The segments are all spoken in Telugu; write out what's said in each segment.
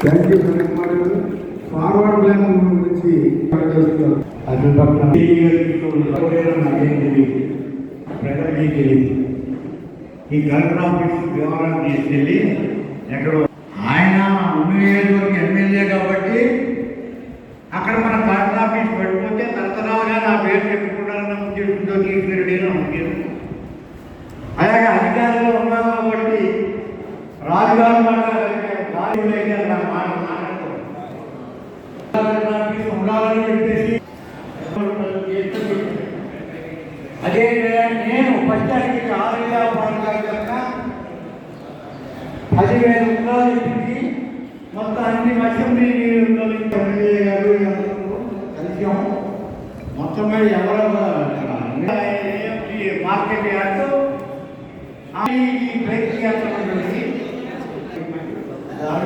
థ్యాంక్ యూ కుమార్ గారు. ఫార్వర్డ్ ప్లాన్ గురించి మాట్లాడుతున్నారు. అటుపక్కన నాకేం తెలియదు ప్రజలకి తెలియదు ఈ కలెక్టర్ ఆఫీస్ వ్యవహారం తీసుకెళ్ళి ఎక్కడో ఆయన నియోజకవర్గం ఎమ్మెల్యే కాబట్టి అక్కడ మన కలెక్టర్ ఆఫీస్ పెట్టుకుంటే తరతరాలుగా నా పేరు చెప్పుకుంటారన్న ఆఫీస్ చెప్పేసి అదే నేను పంచాయతీకి ఆరు వేల పడతాను కనుక పదివేల రూపాయలు ఇచ్చి మొత్తం అన్ని అసెంబ్లీ నియోజకవర్గాలు ఎమ్మెల్యే గారు అందరూ కలిసాం. మొత్తం మీద ఎవరో మార్కెట్ యార్డ్. ఈ బైక్ యాత్ర ఉంటుంది దాని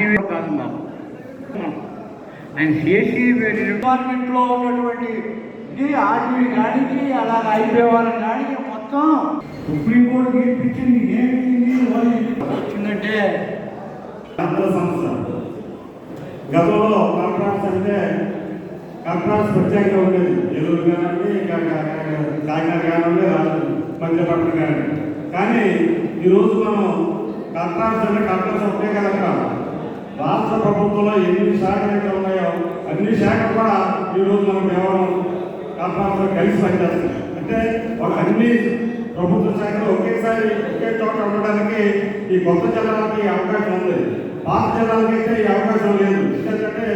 ఆయన కాదు మాకు ఆయన చేసి డిపార్ట్మెంట్లో ఉన్నటువంటి ఆర్మీ కానికి అలా అయిపోయేవాళ్ళని కానికి మొత్తం సుప్రీంకోర్టు గెలిపించింది ఏమిచ్చింది వచ్చిందంటే సంస్థ. గతంలో కాంట్రాక్ట్స్ అంటే కాంట్రాక్ట్స్ ప్రత్యేకంగా ఉండేది. ఏలూరు కానివ్వండి కాకినాడ కానివ్వండి మధ్యపట్నం కానివ్వండి. కానీ ఈరోజు మనం కాంట్రాక్ట్స్ అంటే కాంట్రాక్ట్స్ ఒకటే కదా రాష్ట్ర ప్రభుత్వంలో ఎన్ని శాఖలు అయితే ఉన్నాయో అన్ని శాఖలు కూడా ఈరోజు మనం కేవలం కాంట్రాక్ట్స్లో కలిసి పనిచేస్తాయి అంటే ఒక అన్ని ప్రభుత్వ శాఖలు ఒకేసారి ఒకే చోట ఉండడానికి ఈ కొత్త జిల్లాలకి అవకాశం ఉంది. పాత జిల్లాలకి అయితే ఈ అవకాశం లేదు. ఎందుకంటే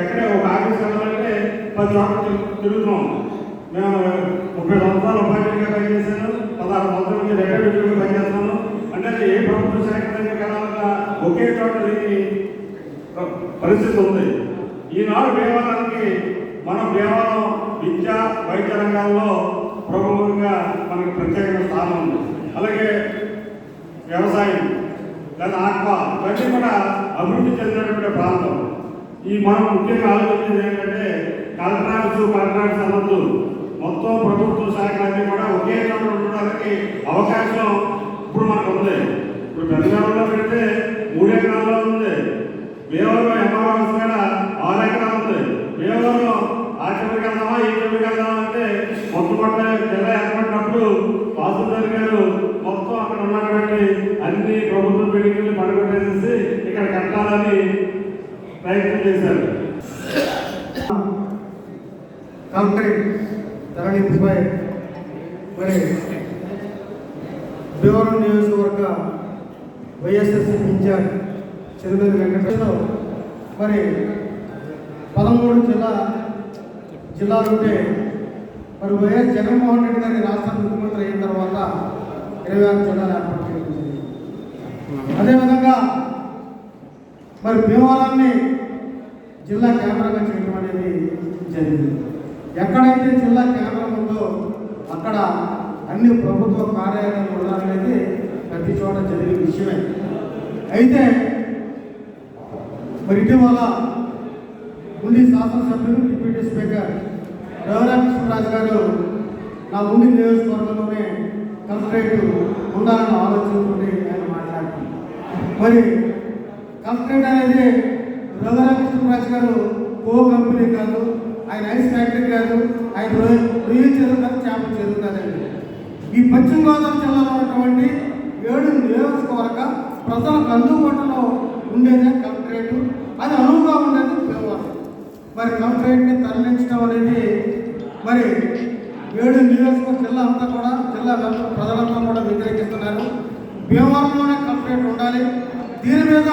ఎక్కడే ఒక ఆఫీస్ వెళ్ళాలంటే పది చోట్ల తిరుగుతున్నాం. మేము ముప్పై సంవత్సరాలు ఉపాధ్యాయులుగా పనిచేశాను. పదహారు సంవత్సరాల నుంచి రిటైర్మెంట్గా పనిచేస్తున్నాను. అంటే ఏ ప్రభుత్వ శాఖ దగ్గరికి వెళ్ళాలన్నా ఒకే చోట లేని పరిస్థితి ఉంది. ఈనాడు దేవాలయానికి మన దేవాలయం విద్య వైద్య రంగాల్లో ప్రముఖంగా మనకు ప్రత్యేకమైన స్థానం ఉంది. అలాగే వ్యవసాయం లేదా ఆక్వా ఇవన్నీ కూడా అభివృద్ధి చెందినటువంటి ప్రాంతం. ఈ మనం ముఖ్యంగా ఆలోచించేది ఏంటంటే కలెక్టరాట్స్ కలెక్టరాట్స్ అనొద్దు మొత్తం ప్రభుత్వ శాఖలన్నీ కూడా ఒకే చోట ఉండడానికి అవకాశం ఇప్పుడు మనకు ఉంది. ఇప్పుడు పెద్దగడంలో పెడితే మూడు ఎకరాల్లో ఉంది. వేవరం ఎంఆర్ఎస్ కాడ ఆరు ఎకరాలు ఉంది వేవరం ఆ చెవికి వెళ్దామా ఈ చెవికి వెళ్దామా అంటే మొట్టమొదటి జిల్లా ఏర్పడినప్పుడు వాసుదేవ్ గారు మొత్తం అక్కడ ఉన్నటువంటి అన్ని ప్రభుత్వ బిల్డింగ్లు పడగొట్టేసేసి ఇక్కడ కట్టాలని ప్రయత్నం చేశారు. కలెక్టరేట్ తరలింపుపై మరి భీమవరం నియోజకవర్గ వైఎస్ఎస్ ఇన్ఛార్జ్ చిరునది వెంకటేశ్వర మరి పదమూడు జిల్లా జిల్లాలు ఉంటే మరి వైఎస్ జగన్మోహన్ రెడ్డి గారి రాష్ట్ర ముఖ్యమంత్రి అయిన తర్వాత ఇరవై ఆరు జిల్లాలు ఏర్పాటు అదేవిధంగా మరి భీమవరాన్ని జిల్లా కేంద్రంగా చేయడం అనేది జరిగింది. ఎక్కడైతే జిల్లా కేంద్రం ఉందో అక్కడ అన్ని ప్రభుత్వ కార్యాలయాలు ఉండాలనేది ప్రతి చోట జరిగే విషయమే. అయితే మరి ఇటీవల ఉండి శాసనసభ్యులు డిప్యూటీ స్పీకర్ రఘురామకృష్ణరాజు గారు నా ఉండి నియోజకవర్గంలోనే కలెక్టరేట్ ఉండాలని ఆలోచించుకుంటే ఆయన మాట్లాడుతుంది మరి కలెక్టరేట్ అనేది రఘురామకృష్ణరాజు గారు కో కంపెనీ కాదు ఆయన ఐస్ ఫ్యాక్టరీ కాదు ఆయన రొయ్యలు రొయ్యల చేపలు కాదు ఈ పశ్చిమ గోదావరి జిల్లాలో ఉన్నటువంటి ఏడు నియోజకవర్గ ప్రజలకు అందుబాటులో ఉండేదే కలెక్టరేట్ అది అనువుగా ఉండేది వ్యవహారం మరి కంప్లైంట్ని తరలించడం అనేది మరి ఏడు నియోజకవర్గ జిల్లా అంతా కూడా జిల్లా ప్రజలంతా కూడా వ్యతిరేకిస్తున్నారు. భీమవరంలోనే కంప్లైంట్ ఉండాలి. దీని మీద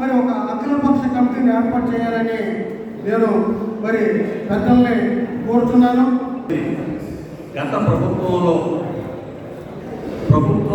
మరి ఒక అఖిలపక్ష కమిటీని ఏర్పాటు చేయాలని నేను మరి పెద్దల్ని కోరుతున్నాను. గత ప్రభుత్వంలో ప్రభుత్వ